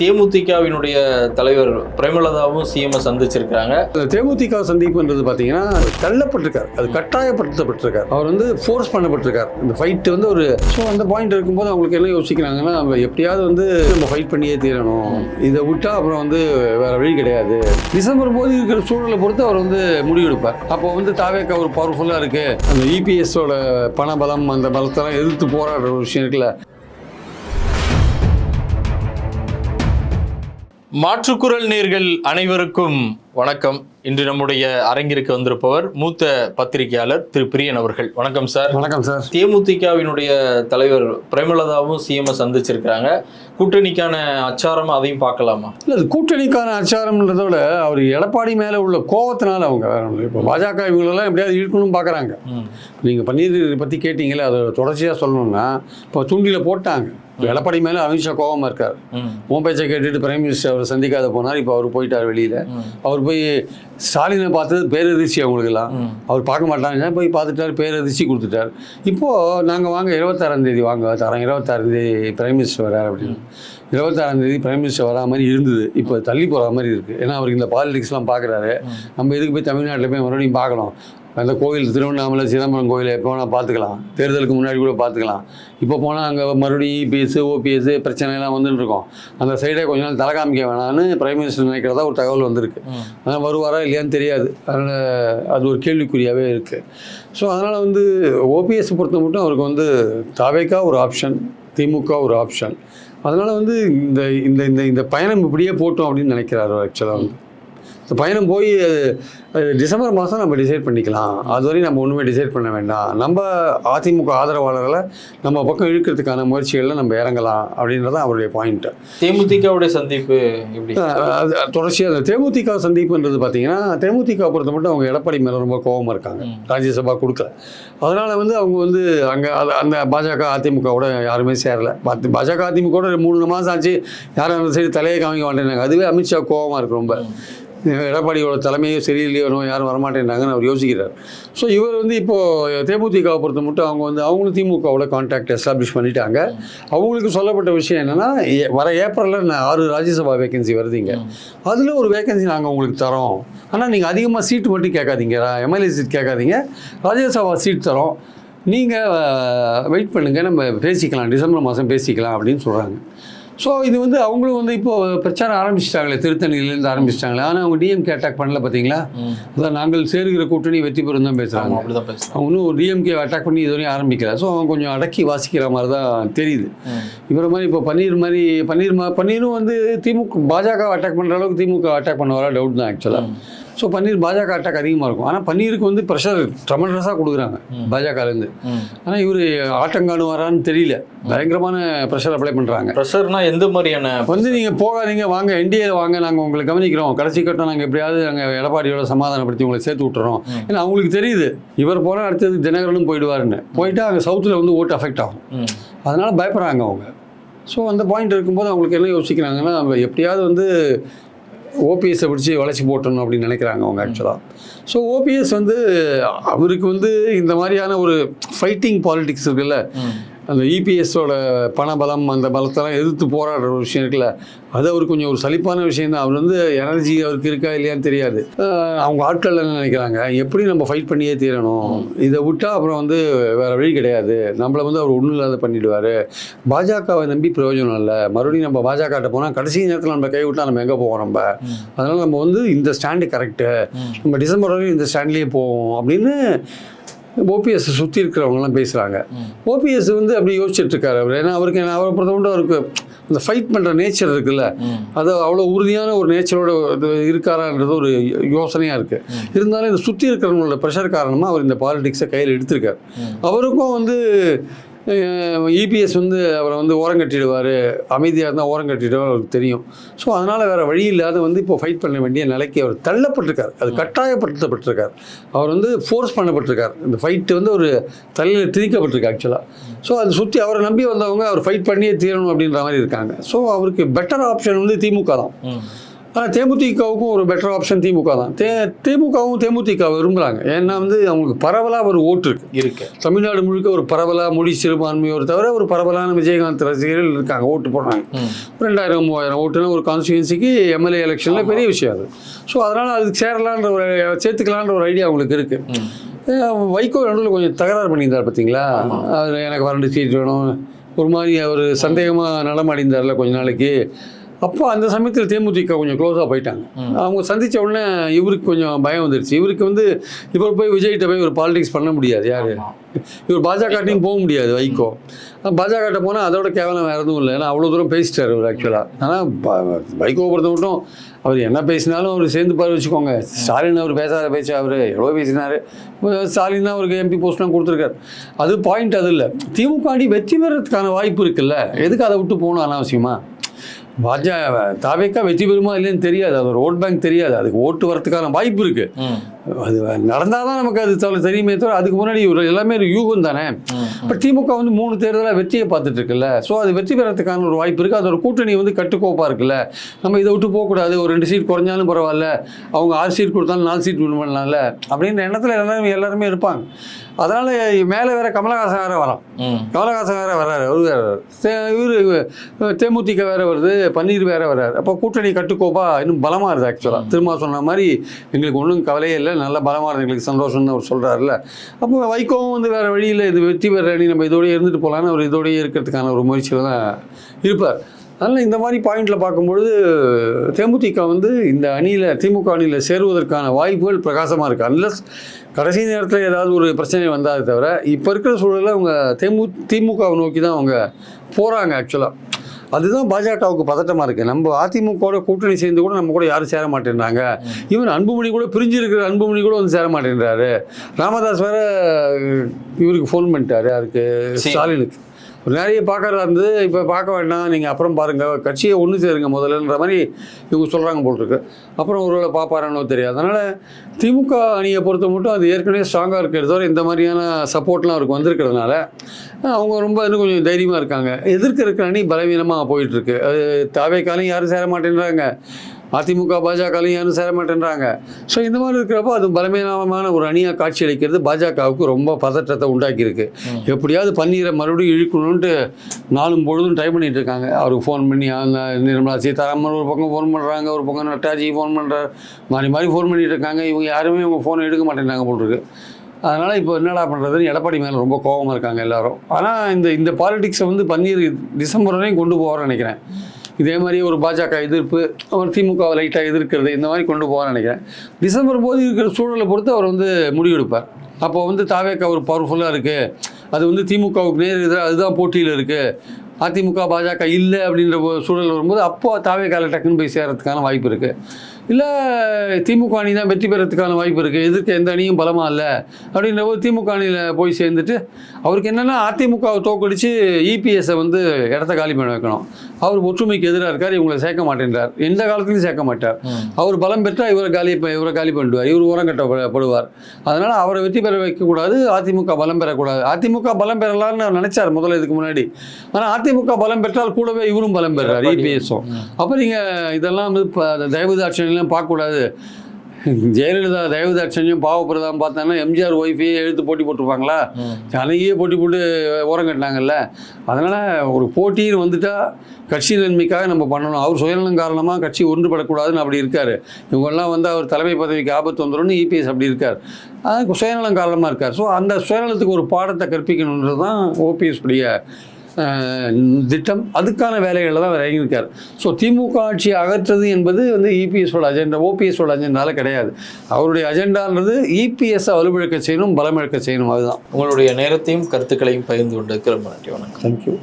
தேமுதிகவினுடைய தலைவர் பிரேமலதாவும் சிஎம்எஸ் சந்திச்சிருக்காங்க தேமுதிக சந்திப்புன்றது பார்த்தீங்கன்னா தள்ளப்பட்டிருக்கார். அது கட்டாயப்படுத்தப்பட்டிருக்கார். அவர் வந்து ஃபோர்ஸ் பண்ணப்பட்டிருக்கார். இந்த ஃபைட்டு வந்து ஒரு ஸோ அந்த பாயிண்ட் இருக்கும்போது அவங்களுக்கு என்ன யோசிக்கிறாங்கன்னா நம்ம எப்படியாவது வந்து நம்ம ஃபைட் பண்ணியே தீரணும். இதை விட்டா அப்புறம் வந்து வேற வழி கிடையாது. டிசம்பர் போது இருக்கிற சூழலை பொறுத்து அவர் வந்து முடிவெடுப்பார். அப்போ வந்து தாவேக்கா ஒரு பவர்ஃபுல்லாக இருக்கு. அந்த இபிஎஸோட பணபலம் அந்த பலத்தெல்லாம் எதிர்த்து போராடுற ஒரு விஷயம் இருக்குல்ல. மாற்றுக்குரல் நேர்கள் அனைவருக்கும் வணக்கம். இன்று நம்முடைய அரங்கிற்கு வந்திருப்பவர் மூத்த பத்திரிகையாளர் திரு பிரியன் அவர்கள். வணக்கம் சார். வணக்கம் சார். தேமுதிகவினுடைய தலைவர் பிரேமலதாவும் சிஎம் சந்திச்சிருக்காங்க கூட்டணிக்கான அச்சாரம் அதையும் பார்க்கலாமா? இல்லை அது கூட்டணிக்கான அச்சாரம்ன்றதை விட அவர் எடப்பாடி மேலே உள்ள கோவத்தினால அவங்க. இப்போ பாஜக இவங்களெல்லாம் எப்படியாவது இழுக்கணும்னு பார்க்குறாங்க. நீங்கள் பன்னீர் பற்றி கேட்டீங்களே அதை தொடர்ச்சியாக சொல்லணும்னா இப்போ தூண்டியில் போட்டாங்க. எடப்பாடி மேலே அமித்ஷா கோவமாக இருக்கார். உன் பேச்சை கேட்டுட்டு பிரைம் மினிஸ்டர் அவர் சந்திக்காத போனார் இப்போ அவர் போயிட்டார் வெளியில். அவர் போய் ஸ்டாலினை பார்த்தது பேரதிர்ச்சி அவங்களுக்குலாம். அவர் பார்க்க மாட்டாங்க போய் பார்த்துட்டார் பேரதிர்ச்சி கொடுத்துட்டார். இப்போது நாங்கள் வாங்க இருபத்தாறாம் தேதி வாங்க தரோம் இருபத்தாறாம் தேதி பிரைம் மினிஸ்டர் வரார் அப்படின்னு. இருபத்தாறாம் தேதி பிரைம் மினிஸ்டர் வரா மாதிரி இருந்தது. இப்போ தள்ளி போகிற மாதிரி இருக்குது ஏன்னா அவருக்கு இந்த பாலிடிக்ஸ்லாம் பார்க்குறாரு. நம்ம எதுக்கு போய் தமிழ்நாட்டில் போய் மறுபடியும் பார்க்கணும்? அந்த கோயில் திருவண்ணாமலை சிதம்பரம் கோயில் எப்போ வேணால் பார்த்துக்கலாம். தேர்தலுக்கு முன்னாடி கூட பார்த்துக்கலாம். இப்போ போனால் அங்கே மறுபடியும் இபிஎஸ் ஓபிஎஸ் பிரச்சனைலாம் வந்துட்டு இருக்கோம். அந்த சைடே கொஞ்ச நாள் தலை காமிக்க வேணாம்னு பிரைம் மினிஸ்டர் நினைக்கிறதா ஒரு தகவல் வந்திருக்கு. ம். ஆனால் வருவாரா இல்லையான்னு தெரியாது. அதனால் அது ஒரு கேள்விக்குறியாகவே இருக்குது ஸோ அதனால் வந்து ஓபிஎஸ் பொறுத்த மட்டும் அவருக்கு வந்து தாவேக்கா ஒரு ஆப்ஷன் திமுக ஒரு ஆப்ஷன் அதனால் வந்து இந்த இந்த இந்த இந்த பயணம் இப்படியே போட்டோம் அப்படின்னு நினைக்கிறாரு ஆக்சுவலாக வந்து. இந்த பயணம் போய் டிசம்பர் மாதம் நம்ம டிசைட் பண்ணிக்கலாம். அதுவரையும் நம்ம ஒன்றுமே டிசைட் பண்ண வேண்டாம். நம்ம அதிமுக ஆதரவாளர்களை நம்ம பக்கம் இழுக்கிறதுக்கான முயற்சிகளில் நம்ம இறங்கலாம் அப்படின்றது அவருடைய பாயிண்ட்டு தேமுதிகவுடைய சந்திப்பு தொடர்ச்சியாக அந்த தேமுதிக சந்திப்புன்றது பார்த்தீங்கன்னா தேமுதிக பொறுத்த மட்டும் அவங்க எடப்பாடி மேலே ரொம்ப கோவமாக இருக்காங்க. ராஜ்யசபா கொடுக்கல. அதனால் வந்து அவங்க வந்து அங்கே அந்த பாஜக அதிமுகவோட யாருமே சேரல. பாஜக அதிமுகவோட மூணு மாதம் ஆச்சு. யாரும் அந்த சைடு தலையை காமிக்க மாட்டேன்னாங்க அதுவே அமித்ஷா கோவமாக இருக்கு ரொம்ப. எடப்பாடியோட தலைமையும் சரியில்லையோ யாரும் வரமாட்டேன்றாங்கன்னு அவர் யோசிக்கிறார். ஸோ இவர் வந்து இப்போது தேமுதிகவை பொறுத்த மட்டும் அவங்க வந்து அவங்களும் திமுகவோட கான்டாக்ட் எஸ்டாப்ளிஷ் பண்ணிட்டாங்க. அவங்களுக்கு சொல்லப்பட்ட விஷயம் என்னென்னா வர ஏப்ரலில் ஆறு ராஜ்யசபா வேகன்சி வருதுங்க அதில் ஒரு வேகன்சி நாங்கள் உங்களுக்கு தரோம். ஆனால் நீங்கள் அதிகமாக சீட்டு மட்டும் கேட்காதீங்க. எம்எல்ஏ சீட் கேட்காதீங்க. ராஜ்யசபா சீட் தரோம். நீங்கள் வெயிட் பண்ணுங்கள் நம்ம பேசிக்கலாம். டிசம்பர் மாதம் பேசிக்கலாம் அப்படின்னு சொல்கிறாங்க ஸோ இது வந்து அவங்களும் வந்து இப்போ பிரச்சாரம் ஆரம்பிச்சிட்டாங்களே திருத்தணியிலேருந்து ஆரம்பிச்சிட்டாங்களே. ஆனால் அவங்க டிஎம்கே அட்டாக் பண்ணல பார்த்தீங்களா. அதான் நாங்கள் சேருகிற கூட்டணி வெற்றி பெறும் தான் பேசுகிறாங்க அவங்க இன்னும் டிஎம்கே அட்டாக் பண்ணி இதுவரையும் ஆரம்பிக்கல. ஸோ அவங்க கொஞ்சம் அடக்கி வாசிக்கிற மாதிரி தான் தெரியுது. இவரை மாதிரி இப்போ பன்னீர் மாதிரி பன்னீர் மா பன்னீரும் வந்து திமுக பாஜக அட்டாக் பண்ணுற அளவுக்கு திமுக அட்டாக் பண்ண வர டவுட் தான் ஆக்சுவலாக ஸோ பன்னீர் பாஜக அட்டாக் அதிகமாக இருக்கும். ஆனால் பன்னீருக்கு வந்து ப்ரெஷர் ட்ரமண்டஸாக கொடுக்குறாங்க பாஜகலேருந்து. ஆனால் இவர் ஆட்டங்கானு வரான்னு தெரியல. பயங்கரமான ப்ரெஷர் அப்ளை பண்ணுறாங்க ப்ரெஷர்னா எந்த மாதிரியான வந்து நீங்கள் போகாதீங்க வாங்க என்டிஏ வாங்க நாங்கள் உங்களை கவனிக்கிறோம். கடைசி கட்டம் நாங்கள் எப்படியாவது நாங்கள் எடப்பாடியோட சமாதானப்படுத்தி உங்களை சேர்த்து விட்டுறோம். ஏன்னா அவங்களுக்கு தெரியுது இவர் போனால் அடுத்தது தினகரனும் போயிடுவாருன்னு. போயிட்டு அங்கே சவுத்தில் வந்து ஓட்டு அஃபெக்ட் ஆகும். அதனால் பயப்படுறாங்க அவங்க. ஸோ அந்த பாயிண்ட் இருக்கும்போது அவங்களுக்கு என்ன யோசிக்கிறாங்கன்னா நம்ம எப்படியாவது வந்து ஓபிஎஸ்ஸை பிடிச்சி வளைச்சி போட்டணும் அப்படின்னு நினைக்கிறாங்க அவங்க ஆக்சுவலாக ஸோ ஓபிஎஸ் வந்து அவருக்கு வந்து இந்த மாதிரியான ஒரு ஃபைட்டிங் பாலிடிக்ஸ் இருக்குல்ல. அந்த E இபிஎஸோட பணபலம் அந்த பலத்தெல்லாம் எதிர்த்து போராடுற ஒரு விஷயம் இருக்குல்ல அது அவருக்கு கொஞ்சம் ஒரு சலிப்பான விஷயம் தான். அவர் வந்து எனர்ஜி அவருக்கு இருக்கா இல்லையான்னு தெரியாது. அவங்க ஆட்கள் என்ன நினைக்கிறாங்க? எப்படி நம்ம ஃபைட் பண்ணியே தீரணும்? இதை விட்டா அப்புறம் வந்து வேற வழி கிடையாது. நம்மளை வந்து அவர் ஒன்றும் இல்லாத பண்ணிடுவார். பாஜகவை நம்பி பிரயோஜனம் இல்லை. மறுபடியும் நம்ம பாஜகட்ட போனால் கடைசி நேரத்தில் நம்ம கை விட்டா நம்ம எங்கே போவோம் நம்ம. அதனால் நம்ம வந்து இந்த ஸ்டாண்டு கரெக்டு. நம்ம டிசம்பர் வரையும் இந்த ஸ்டாண்ட்லேயே போவோம் அப்படின்னு ஓபிஎஸ் சுற்றி இருக்கிறவங்கலாம் பேசுகிறாங்க. ஓபிஎஸ் வந்து அப்படி யோசிச்சுட்டு இருக்காரு அவர் ஏன்னா அவருக்கு அவரை பொறுத்த மட்டும் அவருக்கு அந்த ஃபைட் பண்ணுற நேச்சர் இருக்குல்ல. அது அவ்வளோ உறுதியான ஒரு நேச்சரோட இது இருக்காரான்றது ஒரு யோசனையாக இருக்குது இருந்தாலும் இந்த சுற்றி இருக்கிறவங்களோட ப்ரெஷர் காரணமாக அவர் இந்த பாலிடிக்ஸை கையில் எடுத்திருக்காரு. அவருக்கும் வந்து இபிஎஸ் வந்து அவரை வந்து ஓரங்கட்டிடுவார். அமைதியாக இருந்தால் ஓரங்கட்டிடுவார் அவருக்கு தெரியும். ஸோ அதனால் வேறு வழி இல்லாத வந்து இப்போ ஃபைட் பண்ண வேண்டிய நிலைக்கு அவர் தள்ளப்பட்டிருக்கார். அது கட்டாயப்படுத்தப்பட்டிருக்கார். அவர் வந்து ஃபோர்ஸ் பண்ணப்பட்டிருக்கார். இந்த ஃபைட்டு வந்து ஒரு தலையில் திணிக்கப்பட்டிருக்கு ஆக்சுவலாக ஸோ அதை சுற்றி அவரை நம்பி வந்தவங்க அவர் ஃபைட் பண்ணியே தீரணும் அப்படின்ற மாதிரி இருக்காங்க. ஸோ அவருக்கு பெட்டர் ஆப்ஷன் வந்து திமுக தான். ஆனால் தேமுதிகவுக்கும் ஒரு பெட்டர் ஆப்ஷன் திமுக தான். தே திமுகவும் தேமுதிக விரும்புகிறாங்க ஏன்னா வந்து அவங்களுக்கு பரவலாக ஒரு ஓட்டு இருக்கு. இருக்கு. தமிழ்நாடு முழுக்க ஒரு பரவலாக மொழி சிறுபான்மையோர் தவிர ஒரு பரவலான விஜயகாந்த் ரசிகர்கள் இருக்காங்க ஓட்டு போடுறாங்க. ரெண்டாயிரம் மூவாயிரம் ஓட்டுனா ஒரு கான்ஸ்டியூன்சிக்கு எம்எல்ஏ எலெக்ஷனில் பெரிய விஷயம் அது. ஸோ அதனால் அதுக்கு சேரலான்ற ஒரு சேர்த்துக்கலான்ற ஒரு ஐடியா அவங்களுக்கு இருக்குது. வைகோ நடுவில் கொஞ்சம் தகராறு பண்ணியிருந்தார் பார்த்தீங்களா அவர் எனக்கு ரெண்டு சீட் வேணும். ஒரு மாதிரி அவர் சந்தேகமாக நடமாடிந்தார்ல கொஞ்ச நாளைக்கு. அப்போ அந்த சமயத்தில் தேமுதிக கொஞ்சம் க்ளோஸாக போயிட்டாங்க. அவங்க சந்திச்ச உடனே இவருக்கு கொஞ்சம் பயம் வந்துருச்சு. இவருக்கு வந்து இவர் போய் விஜய்கிட்ட போய் ஒரு பாலிடிக்ஸ் பண்ண முடியாது யார்? இவர் பாஜகட்டையும் போக முடியாது வைகோ. பாஜகட்ட போனால் அதோட கேவலம் வேறு எதுவும் இல்லை. ஏன்னா அவ்வளோ தூரம் பேசிட்டார் அவர் ஆக்சுவலாக ஆனால் வைகோ பொறுத்த மட்டும் அவர் என்ன பேசினாலும் அவர் சேர்ந்து பாரு வச்சுக்கோங்க. ஸ்டாலின் அவர் பேசாத பேச்சு அவர் எவ்வளோ பேசினார். ஸ்டாலின் தான் அவருக்கு எம்பி போஸ்ட்லாம் கொடுத்துருக்காரு. அது பாயிண்ட் அது இல்லை. திமுக அணி வெற்றி பெறதுக்கான வாய்ப்பு இருக்குல்ல. எதுக்கு அதை விட்டு போகணும் அனாவசியமா? பாஜக தாவேக்கா வெற்றி பெறுமா இல்லைன்னு தெரியாது. அது ஒரு ஓட் பேங்க் தெரியாது. அதுக்கு ஓட்டு வரத்துக்கான வாய்ப்பு இருக்குது அது நடந்தால் தான் நமக்கு அது தவிர தெரியுமே தவிர அதுக்கு முன்னாடி எல்லாமே ஒரு யூகம் தானே. இப்போ திமுக வந்து மூணு தேர்தலாக வெற்றியை பார்த்துட்டு இருக்குல்ல. ஸோ அது வெற்றி பெறத்துக்கான ஒரு வாய்ப்பு இருக்குது அதோட கூட்டணி வந்து கட்டுக்கோப்பாக இருக்குல்ல. நம்ம இதை விட்டு போகக்கூடாது. ஒரு ரெண்டு சீட் குறைஞ்சாலும் பரவாயில்ல. அவங்க ஆறு சீட் கொடுத்தாலும் நாலு சீட் வின் பண்ணலாம்ல. அப்படின்ற எண்ணத்தில் எல்லாருமே எல்லாருமே இருப்பாங்க. அதனால் மேலே வேற கமலஹாசன் வேற வரான். கமலஹாசன் வேற வர்றாரு. அவரு இவரு தேமுதிக வேற வருது. பன்னீர் வேற வர்றாரு. அப்போ கூட்டணி கட்டுக்கோப்பா இன்னும் பலமாக இருக்குது ஆக்சுவலாக திரும்ப சொன்ன மாதிரி எங்களுக்கு ஒன்றும் கவலையே இல்லை. நல்ல பலமாக இருக்குது எங்களுக்கு சந்தோஷம்னு அவர் சொல்கிறாருல்ல அப்போ வைகோவும் வந்து வேறு வழியில் இது வெற்றி பெற அணி நம்ம இதோடய இருந்துட்டு போகலான்னு அவர் இதோடய இருக்கிறதுக்கான ஒரு முயற்சியில் தான் இருப்பார். அதனால் இந்த மாதிரி பாயிண்டில் பார்க்கும்பொழுது தேமுதிக வந்து இந்த அணியில் திமுக அணியில் சேருவதற்கான வாய்ப்புகள் பிரகாசமாக இருக்குது அன்லஸ் கடைசி நேரத்தில் ஏதாவது ஒரு பிரச்சனை வந்தாலே தவிர இப்போ இருக்கிற சூழலில் அவங்க தேமு திமுகவை நோக்கி தான் அவங்க போகிறாங்க ஆக்சுவலாக அதுதான் பாஜகவுக்கு பதட்டமாக இருக்குது நம்ம அதிமுகவோட கூட்டணி சேர்ந்து கூட நம்ம கூட யாரும் சேர மாட்டேன்றாங்க. ஈவன் அன்புமணி கூட பிரிஞ்சு இருக்கிற அன்புமணி கூட வந்து சேர மாட்டேன்றாரு. ராமதாஸ் வேற இவருக்கு ஃபோன் பண்ணிட்டாரு யாருக்கு. ஸ்டாலினுக்கு. நிறைய பார்க்கறதா இருந்தது. இப்போ பார்க்க வேண்டாம். நீங்கள் அப்புறம் பாருங்கள் கட்சியை ஒன்று சேருங்க முதல்லன்ற மாதிரி இவங்க சொல்கிறாங்க போல் இருக்கு அப்புறம் ஒருவேளை பார்ப்பாரானோ தெரியாது. அதனால் திமுக அணியை பொறுத்த மட்டும் அது ஏற்கனவே ஸ்ட்ராங்காக இருக்கிறது வரை இந்த மாதிரியான சப்போர்ட்லாம் அவருக்கு வந்திருக்கிறதுனால அவங்க ரொம்ப இன்னும் கொஞ்சம் தைரியமாக இருக்காங்க. எதிர்க்க இருக்கிற அணி பலவீனமாக போயிட்டுருக்கு அது தாவேக்காலையும் யாரும் சேர மாட்டேன்றாங்க. அதிமுக பாஜகலையும் யாரும் சேர மாட்டேன்றாங்க? ஸோ இந்த மாதிரி இருக்கிறப்போ அது பலவீனமான ஒரு அணியாக காட்சி அளிக்கிறது பாஜகவுக்கு ரொம்ப பதற்றத்தை உண்டாக்கியிருக்கு. எப்படியாவது பன்னீரை மறுபடியும் இழுக்கணுன்ட்டு நாலும் பொழுதும் ட்ரை பண்ணிட்டு இருக்காங்க. அவருக்கு ஃபோன் பண்ணி அவங்க நிர்மலா சீதாராமன் ஒரு பக்கம் ஃபோன் பண்ணுறாங்க ஒரு பக்கம் நட்டாஜி ஃபோன் பண்ணுறாரு மாறி மாறி ஃபோன் பண்ணிட்டு இருக்காங்க. இவங்க யாருமே இவங்க ஃபோனை எடுக்க மாட்டேங்கிறாங்க போல் இருக்கு. அதனால் இப்போ என்னடா பண்ணுறதுன்னு எடப்பாடி மேலே ரொம்ப கோபமாக இருக்காங்க எல்லாரும். ஆனால் இந்த இந்த பாலிடிக்ஸை வந்து பன்னீர் டிசம்பர் வரையும் கொண்டு போவார்னு நினைக்கிறேன். இதே மாதிரி ஒரு பாஜக எதிர்ப்பு அவர் திமுகவை லைட்டாக எதிர்க்கிறது இந்த மாதிரி கொண்டு போவான்னு நினைக்கிறேன். டிசம்பர் போது இருக்கிற சூழலை பொறுத்து அவர் வந்து முடிவெடுப்பார். அப்போ வந்து தாவேக்கா ஒரு பவர்ஃபுல்லாக இருக்குது அது வந்து திமுகவுக்கு நேர் எதிராக அதுதான் போட்டியில் இருக்குது அதிமுக பாஜக இல்லை அப்படின்ற ஒரு சூழல் வரும்போது அப்போ தாவேக்கால டக்குன்னு போய் சேர்கிறதுக்கான வாய்ப்பு இருக்குது இல்லை திமுக அணி தான் வெற்றி பெறத்துக்கான வாய்ப்பு இருக்குது எதிர்க்க எந்த அணியும் பலமாக இல்லை. அப்படின்ற போது திமுக அணியில் போய் சேர்ந்துட்டு அவருக்கு என்னென்னா அதிமுகவை தோக்கடிச்சு இபிஎஸ்ஸை வந்து இடத்த காலி பண்ண வைக்கணும். அவர் ஒற்றுமைக்கு எதிராக இருக்கார் இவங்களை சேர்க்க மாட்டேன்றார். எந்த காலத்துலையும் சேர்க்க மாட்டார். அவர் பலம் பெற்றால் இவரை காலி இவரை காலி பண்ணிடுவார். இவர் ஓரம் கட்டப்படுவார் அதனால் அவரை வெற்றி பெற வைக்கக்கூடாது அதிமுக பலம் பெறக்கூடாது. அதிமுக பலம் பெறலாம்னு நினைச்சார் முதல்ல இதுக்கு முன்னாடி. ஆனால் அதிமுக பலம் பெற்றால் கூடவே இவரும் பலம் பெறார் இபிஎஸும் அப்போ நீங்கள் இதெல்லாம் வந்து இப்போ தயவுதாட்சணியெல்லாம் பார்க்கக்கூடாது. ஜெயலலிதா தயவுதாட்சணியம் பாவப்பிரதம் பார்த்தாங்கன்னா எம்ஜிஆர் ஒய்ஃபையே எழுத்து போட்டி போட்டிருப்பாங்களா? அன்னைக்கே போட்டி போட்டு ஓரம் கட்டினாங்கல்ல. அதனால் ஒரு போட்டின்னு வந்துட்டா கட்சி நன்மைக்காக நம்ம பண்ணணும். அவர் சுயநலம் காரணமாக கட்சி ஒன்றுபடக்கூடாதுன்னு அப்படி இருக்கார். இவங்கெல்லாம் வந்து அவர் தலைமை பதவிக்கு ஆபத்து வந்துடும்னு இபிஎஸ் அப்படி இருக்கார். அது சுயநலம் காரணமாக இருக்கார். ஸோ அந்த சுயநலத்துக்கு ஒரு பாடத்தை கற்பிக்கணுன்றது தான் ஓபிஎஸ் உடைய திட்டம் அதுக்கான வேலைகளில் தான் அவர் இறங்கியிருக்கார். ஸோ திமுக ஆட்சி அகற்றுறது என்பது வந்து இபிஎஸோட அஜெண்டா ஓபிஎஸோட அஜெண்டால கிடையாது. அவருடைய அஜெண்டான்றது இபிஎஸ்ஸை வலுவிழக்க செய்யணும் பலமிழக்க செய்யணும் அதுதான். உங்களுடைய நேரத்தையும் கருத்துக்களையும் பகிர்ந்து கொண்டதுக்கு ரொம்ப நன்றி வணக்கம். தேங்க்யூ